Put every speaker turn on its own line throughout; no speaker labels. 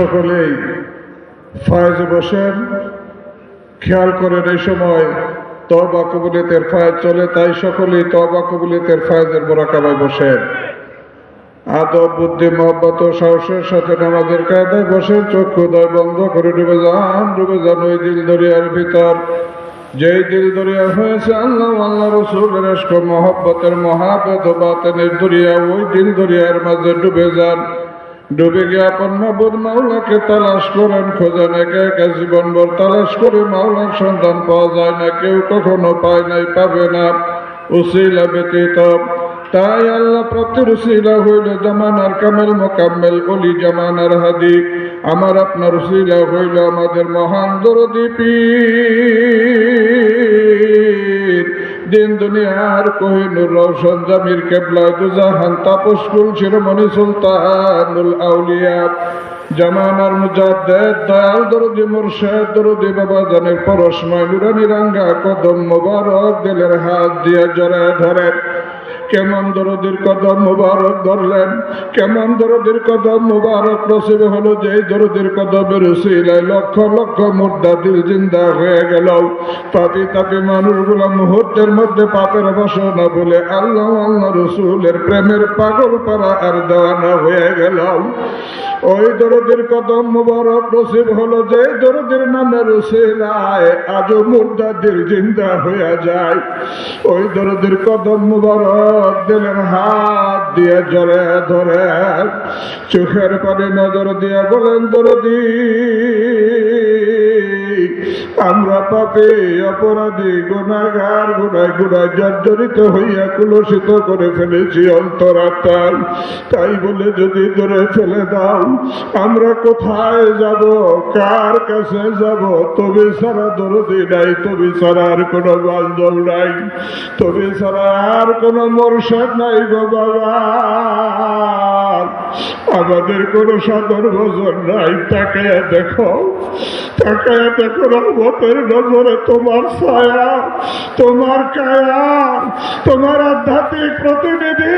সকলেই ফায়জে বসেন। খেয়াল করেন এই সময় তবা কবুলিতের ফায়জ চলে, তাই সকলেই তবা কবুলিতের ফায়জের মোরাকাবায় বসেন। আদব, বুদ্ধি, মহব্বত সাহসের সাথে নামাজের কায়দায় বসে চক্ষু দয় বন্ধ করে ডুবে যান ডুবে যান ওই দিল দরিয়ার ভিতর। যেই দিল দরিয়া হয়েছে আল্লাহ আল্লাহ রসুলের মহব্বতের মহাবেদ বাতেনের দরিয়া, ওই দিল দরিয়ার মাঝে ডুবে যান। ডুবে গিয়ে আপন মাবুদ মাওলাকে তালাশ করেন, খোঁজেন একে একে জীবনভর তালাশ করে মাওলার সন্ধান পাওয়া যায় না, কেউ কখনো পায় নাই, পাবে না। উসিলা ব্যতীত তাই আল্লাহ প্রত্যেক উসিলা হইল জামানার কামেল মোকাম্মেল অলি জামানার হাদি। আমার আপনার উসিলা হইল আমাদের মহান দরদি পীর। দিন দুনিয়ার কোহিনুর রৌশন জামির কেবলা দুজাহান তাপস কুল শিরোমণি সুলতানুল আউলিয়া। জামানার মুজাদ্দেদ, দয়াল দরদি মুর্শেদ, দরদি বাবা জানের পরশময় নুরানি রাঙ্গা কদম মোবারক দিলের হাত দিয়ে জড়ায় ধরেন কেমন দরদের কদম মুবারক ধরলেন? কেমন দরদের কদম মুবারক? নসিবে হলো যে দরদের কদমের উসিলায় লক্ষ লক্ষ মুদ্রা দিল জিন্দা হয়ে গেল। পাপি তাপি মানুষগুলো মুহূর্তের মধ্যে পাপের বাসনা বলে আল্লাহ আল্লাহ রসুলের প্রেমের পাগল পারা আর দেওয়ানা হয়ে গেল। ওই দরদের কদম মুবারক নসিব হলো যে দরদের রুষি রায় আজও মুর্দা দিল জিন্দা হইয়া যায়। ওই দরদের কদম মুবারক দিলেন হাত দিয়ে জলে ধরে, চোখের পানি নজর দিয়ে বলেন, দরদি আমরা পাপে, অপরাধী গুণাগার গুণায় গুণায় জর্জরিত হইয়া কুলসিত করে ফেলেছি অন্তরাত্মার তাই বলে যদি ধরে ফেলে দাও, আমরা কোথায় যাব? কার কাছে যাব? তবে সারা দরদি নাই, তবে সারা আর কোনো বান্ধব নাই, তবে সারা আর কোনো মরসাদ নাই গো বাবা। আমাদের কোনো সাদর ভোজন নাই। তাকে দেখো তাকে দেখো রহমতের নজরে তোমার ছায়া, তোমার কায়া, তোমার আধ্যাত্মিক প্রতিনিধি,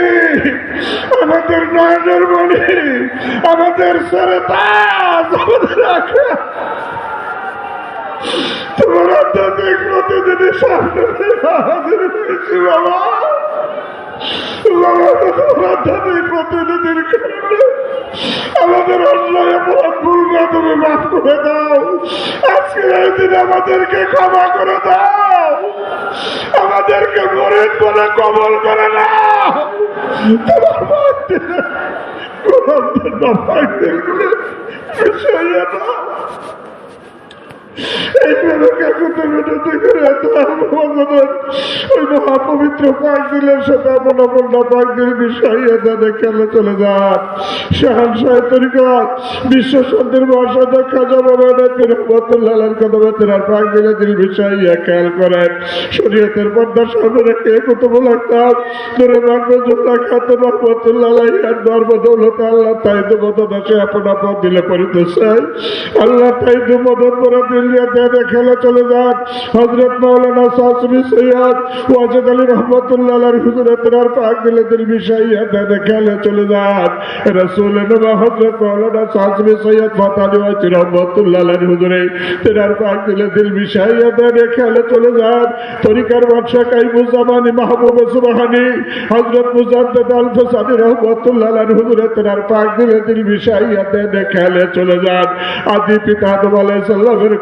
আমাদের নয়নের মণি, আমাদের সেরে তাজ তোমার আধ্যাত্মিক প্রতিনিধি সামনে হাজির হয়েছি বাবা। আধ্যাত্মিক প্রতিনিধির আমাদের অন্যায় ভুলকে তুমি মাফ করে দাও। আজকে এই দিন আমাদেরকে ক্ষমা করে দাও। আমাদেরকে মরিদ বলে কবল করে নাও তোমার মধ্যে কোরআনের নফাইলগুলো বিষয়ে দাও এইভাবে কাকুতে মিনতি করে এত আমাদের ওই মহাপবিত্র পাক দিলের সাথে আপন আপন না পাক দিল বিষয়ে তাদের খেলে চলে যান শাহান সাহেব তরিকাত বিশ্ব শান্তির মহাসাদা খাজা বাবা নাকি রহমতুল্লাহের কদমে তেরার পাক দিলে দিল বিষয়ে খেয়াল করেন শরীয়তের পর্দার সামনে রেখে কুতুব লাগতাম দূরে রাখবে জুল্লা খাতে রহমতুল্লাহ আর ধর্ম দৌলত আল্লাহ তাই তো মদন আছে আপন আপন দিলে। পরিতে আল্লাহ তাই তো মদন পরে দেবে খেলে চলে যান হজরত মৌলানা শাসমি সৈয়দ ওয়াজেদ আলী রহমতুল্লাহ হুজুরে তেরার পাক দিলে দিল বিষাইয়া দেবে খেলে চলে যান রসুল আদি পিতা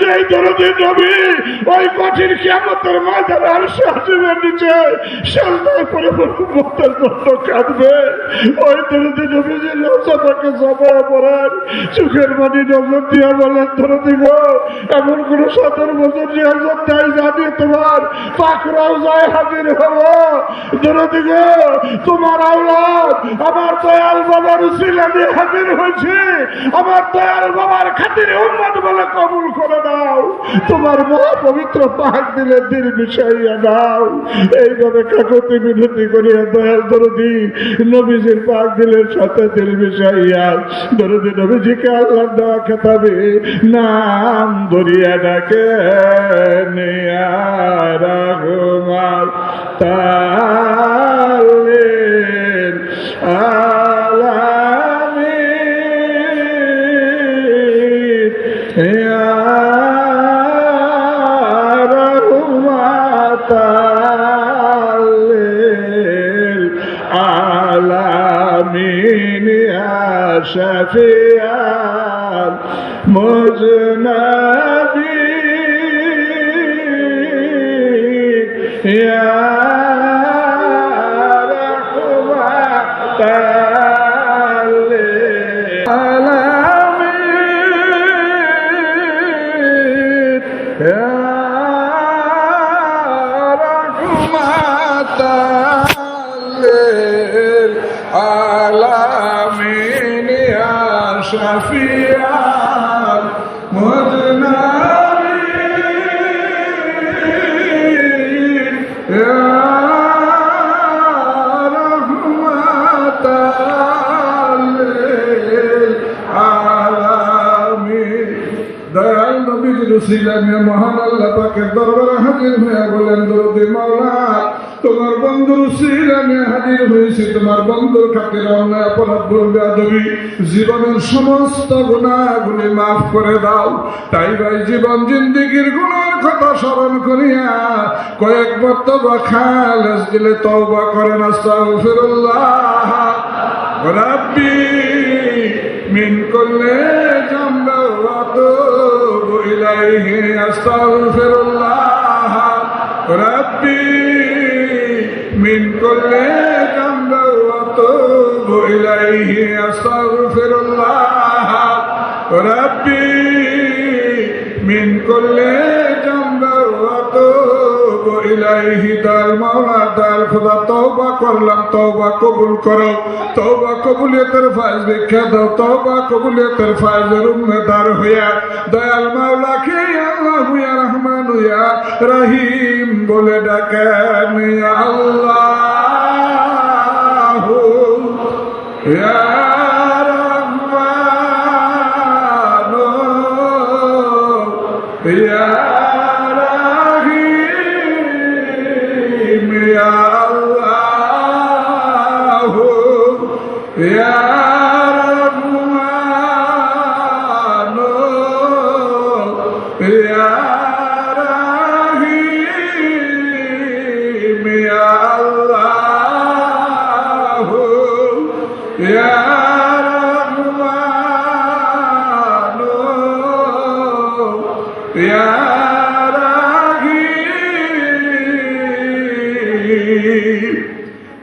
যেই দরদি নবী ওই কঠিন কিয়ামতের মাঝার আর সাজিবের নিচে সে কাল তারপরে মতের জন্য কাঁদবে। ওই দরদি নবীজির রসাটাকে জমায়া পড়ান চোখের মানি নজর দিয়া বলেন ধরে দিব এমন কোন সতের বছর নিয়াজত নাই জানি তোমার পাখরাও যায় হাজির হব। ধরে দিব তোমার আওলাদ, আমার দয়াল বাবার উসিলামে হাজির আমার দয়াল বাবার খাতিরে উন্মত বলে কবুল করে দাও। তোমার মহা পবিত্র পাহাড় দিলে দিল মিশাইয়া দাও। এইভাবে কাকতি বিনতি করিয়া দয়াল দরদি নবীজির পাক দিলের সাথে দিল মিশাইয়া। দরদি নবীজিকে আল্লাহ দেওয়া খেতাবে, নাম ধরিয়া ডাকে, নিয়া রাঘুমার তালেন আলামিন ইয়া শাফিয়াল মুজনাবি ইয়া রহমাতাল্লিল শাফিয়াল মুজনাবিন ইয়া রহমাতাল্লিল আলামিন দয়াল নবীর রসিলামে মহান আল্লাহ পাকের দরবারে হাজির হয়ে বলেন দরদি মাওলা তোমার বন্ধুর শ্রীরামে হাজির হয়েছে। তোমার বন্ধুর কাকে রওনা, অপরাধ বলবে আদবি জীবনের সমস্ত গুণাগুলি মাফ করে দাও। তাই ভাই, জীবন জিন্দিগির গুণার কথা স্মরণ করিয়া কয়েক বর্তবা খালেস দিলে তওবা করেন, আস্তাগফিরুল্লাহ। রাব্বি, মিন করলে জামরা ওয়া তুব আস্তাগফিরুল্লাহ। ربي من كل ذنب واتوب اليه استغفر الله ربي من كل ذنب واتوب ইলাইহি দাল মাওলা দাল খোদা তওবা করলাম তওবা কবুল করো তওবা কবুলিয়তের ফাইজ ভিক্ষা দাও তওবা কবুলিয়তের ফাইজের উম্মেদার হইয়া দয়াল মাওলাকে আল্লাহ ইয়া রহমান ইয়া রহিম বলে ডাকেন আল্লাহ ইয়া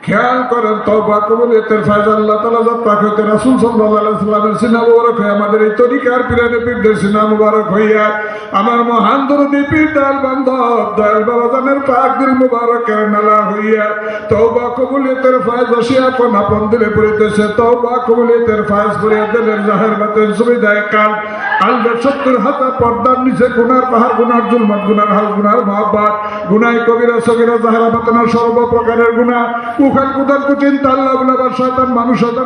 খেয়াল করেন তবা কবুলিয়তের ফায়দ আল্লাহ তালা যত পাখতে রাসুল সাল্লাহ সাল্লামের সিনা মুবারক হয়ে, আমাদের এই তরিকার পিরানে পীরদের সিনা হইয়া, আমার মহান দরদি পীর দয়াল বান্ধব দয়াল বাবাজানের পাক দিল মুবারকের নালা হইয়া, তওবা কবুলিয়তের ফায়দ বসিয়া আপন আপন দিলে পড়িতেছে তওবা কবুলিয়তের ফায়দ করিয়া দিলের জাহের বাতের সুবিধায় কাল। আলবে সত্তর হাতা নিচে গুনার পাহাড়, গুনার জুলমাত, গুনার হাল কবিরা, সগিরা সর্বপ্রকারের গুণা। কুখাল কুদাল কুচিন তাল্লা শয়তান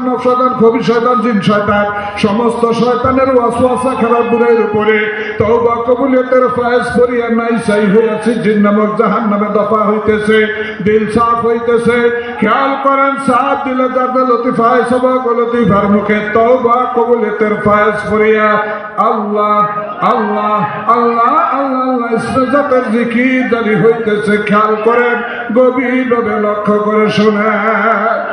নব শয়তান কবি শয়তান জিন, শয়তান। সমস্ত শয়তানের ওয়াসওয়াসা খারাপ বুড়ের উপরে। তওবা কবুলিয়তের ফায়েজ করিয়া নাই, সাই হইয়াছে জিন নামক জাহান নামে দফা হইতেছে। দিল সাফ হইতেছে। খেয়াল করেন, সাফ দিলে যার লতিফায়, সবক লতিফার মুখে ফায়েজ করিয়া আল্লাহ আল্লাহ আল্লাহ আল্লাহ আল্লাহ ইসরাতের জিকির দাবি হইতেছে, খেয়াল করেন, গভীরভাবে লক্ষ্য করে শোনেন।